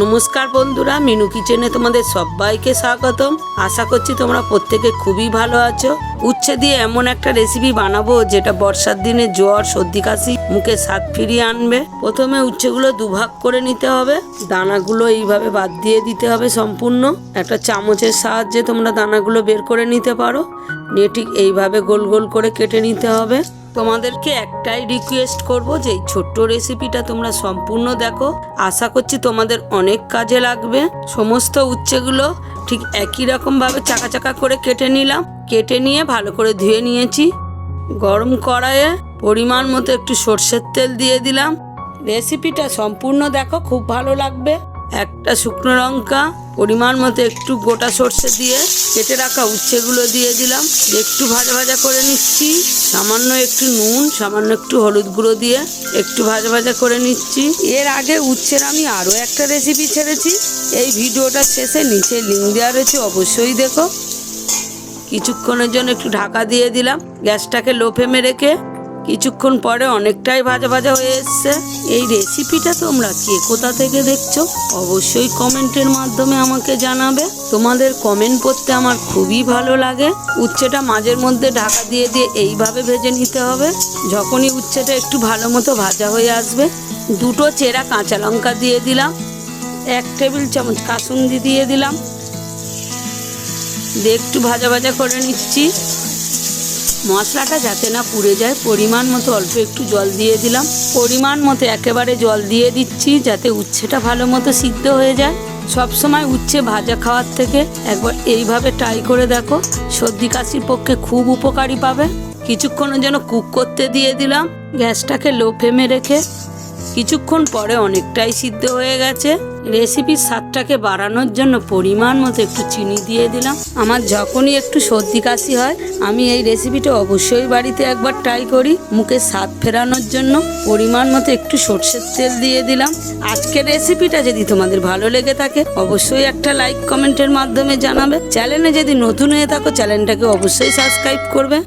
নমস্কার বন্ধুরা, মিনু কিচেনে তোমাদের সবাইকে স্বাগতম। আশা করছি তোমরা প্রত্যেকে খুবই ভালো আছো। উচ্ছে দিয়ে এমন একটা রেসিপি বানাবো, যেটা বর্ষার দিনে জ্বর, সর্দি কাশি, মুখে স্বাদ ফিরিয়ে আনবে। প্রথমে উচ্ছেগুলো দুভাগ করে নিতে হবে। দানাগুলো এইভাবে বাদ দিয়ে দিতে হবে সম্পূর্ণ। একটা চামচের সাহায্যে তোমরা দানাগুলো বের করে নিতে পারো। নিয়ে ঠিক এইভাবে গোল গোল করে কেটে নিতে হবে। তোমাদেরকে একটাই রিকোয়েস্ট করব যে এই ছোট্ট রেসিপিটা তোমরা সম্পূর্ণ দেখো। আশা করছি তোমাদের অনেক কাজে লাগবে। সমস্ত উচ্ছেগুলো ঠিক একই রকমভাবে চাকা চাকা করে কেটে নিলাম। কেটে নিয়ে ভালো করে ধুয়ে নিয়েছি। গরম কড়াইয়ে পরিমাণ মতো একটু সর্ষের তেল দিয়ে দিলাম। রেসিপিটা সম্পূর্ণ দেখো, খুব ভালো লাগবে। একটা শুকনো লঙ্কা, পরিমাণ মতো একটু গোটা সর্ষে দিয়ে কেটে রাখা উচ্ছেগুলো দিয়ে দিলাম। একটু ভাজা ভাজা করে নিচ্ছি। সামান্য একটু নুন, সামান্য একটু হলুদ গুঁড়ো দিয়ে একটু ভাজা ভাজা করে নিচ্ছি। এর আগে উচ্ছের আমি আরও একটা রেসিপি ছেড়েছি। এই ভিডিওটার শেষে নিচে লিঙ্ক দেওয়া রয়েছে, অবশ্যই দেখো। কিছুক্ষণের জন্য একটু ঢাকা দিয়ে দিলাম। গ্যাসটাকে লো ফ্লেমে রেখে কিছুক্ষণ পরে অনেকটাই ভাজা ভাজা হয়ে এসছে। এই রেসিপিটা তোমরা কে কোথা থেকে দেখছ? অবশ্যই কমেন্টের মাধ্যমে আমাকে জানাবে। তোমাদের কমেন্ট পড়তে আমার খুবই ভালো লাগে। উচ্ছেটা মাঝের মধ্যে ঢাকা দিয়ে দিয়ে এইভাবে ভেজে নিতে হবে। যখনই উচ্ছেটা একটু ভালো মতো ভাজা হয়ে আসবে, দুটো চেরা কাঁচা লঙ্কা দিয়ে দিলাম। এক টেবিল চামচ কাসুন্দি দিয়ে দিলাম। দিয়ে একটু ভাজা ভাজা করে নিচ্ছি। মশলাটা যাতে না পুড়ে যায়, পরিমাণ মতো অল্প একটু জল দিয়ে দিলাম। পরিমাণ মতো একেবারে জল দিয়ে দিচ্ছি যাতে উচ্ছেটা ভালো মতো সিদ্ধ হয়ে যায়। সব সময় উচ্ছে ভাজা খাওয়ার থেকে একবার এইভাবে ট্রাই করে দেখো। সর্দি কাশির পক্ষে খুব উপকারী পাবে। কিছুক্ষণের জন্য কুক করতে দিয়ে দিলাম। গ্যাসটাকে লো ফ্লেমে রেখে কিছুক্ষণ পরে অনেকটাই সিদ্ধ হয়ে গেছে। রেসিপির স্বাদটাকে বাড়ানোর জন্য পরিমাণ মতো একটু চিনি দিয়ে দিলাম। আমার যখনই একটু সর্দি কাশি হয়, আমি এই রেসিপিটা অবশ্যই বাড়িতে একবার ট্রাই করি। মুখে স্বাদ ফেরানোর জন্য পরিমাণ মতো একটু সর্ষের তেল দিয়ে দিলাম। আজকের রেসিপিটা যদি তোমাদের ভালো লেগে থাকে, অবশ্যই একটা লাইক কমেন্টের মাধ্যমে জানাবে। চ্যানেলে যদি নতুন হয়ে থাকো চ্যানেলটাকে অবশ্যই সাবস্ক্রাইব করবে।